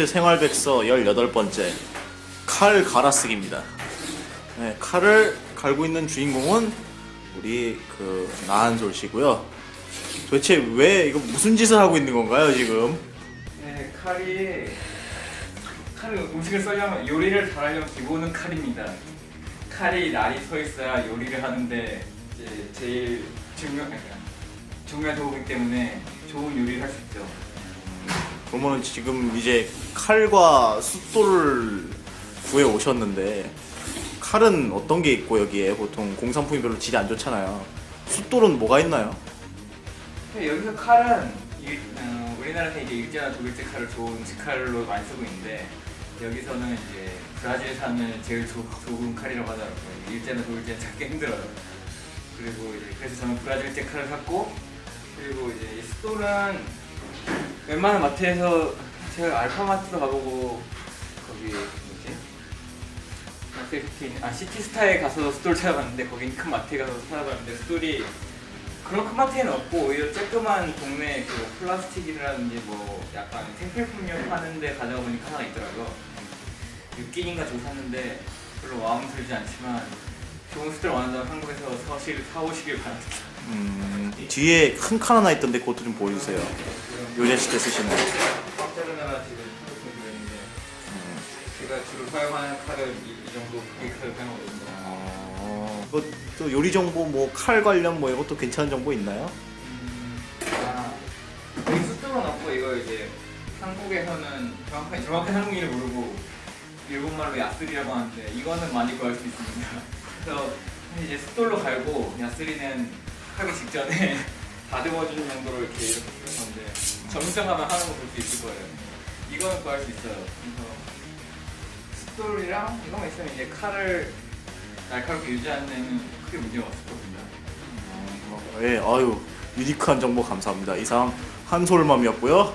웨이트 생활백서 18번째 칼 갈아쓰기입니다. 네, 칼을 갈고 있는 주인공은 우리 그 나한솔 씨고요. 도대체 왜 이거 무슨 짓을 하고 있는 건가요 지금? 네, 칼이 칼은 음식을 썰려면 요리를 잘하려면 기본은 칼입니다. 칼이 날이 서 있어야 요리를 하는데 제일 중요 중요한 도구이기 때문에 좋은 요리를 할 수 있죠. 그러면 지금 이제 칼과 숫돌을 구해 오셨는데 칼은 어떤 게 있고 여기에 보통 공산품이 별로 질이 안 좋잖아요. 숫돌은 뭐가 있나요? 근데 여기서 칼은 일, 어, 우리나라에서 이제 일제나 독일제 칼을 좋은 직칼로 많이 쓰고 있는데 여기서는 이제 브라질산을 제일 조, 좋은 칼이라고 하더라고요. 일제나 독일제는 찾기 힘들어요. 그리고 이제 그래서 저는 브라질제 칼을 샀고 그리고 이제 이 숫돌은 웬만한 마트에서 제가 알파마트도 가보고 거기 뭐지? 마트에 아 시티스타에 가서 숫돌 찾아봤는데 거긴 큰 마트에 가서 찾아봤는데 숫돌이 그런 큰 마트에는 없고 오히려 쬐끄만 동네 그 플라스틱이라든지 뭐 약간 생필품용 파는데 가져가 보니까 하나 있더라고요. 6기인가 주고 샀는데 별로 마음 들지 않지만 좋은 숫돌 원한다면 한국에서 사실 사오시길 바랍니다. 음, 뒤에 큰칼 하나 있던데 그것도 좀 보여주세요. 요리 하실 때 쓰시는. 꽉자르느라 지금 들었는데 제가 주로 사용하는 칼은 이, 이 정도 크기 칼을 사용하거든요. 어, 그또 요리 정보 뭐 칼 관련 뭐 이것도 괜찮은 정보 있나요? 음, 아, 여기 숫돌은 없고 이거 이제 한국에서는 정확하게 정확한 한국 이름 모르고 일본말로 야스리라고 하는데 이거는 많이 구할 수 있습니다. 그래서 이제 숫돌로 갈고 야스리는 하기 직전에 다듬어주는 정도로 이렇게 이렇게 쓰는 건데 가면 하는 거 볼 수 있을 거예요. 이거는 구할 수 있어요. 그래서 숫돌이랑 이거만 있으면 이제 칼을 날카롭게 유지하는 데는 크게 문제가 없을 겁니다. 어, 예, 아유 유니크한 정보 감사합니다. 이상 한솔맘이었고요.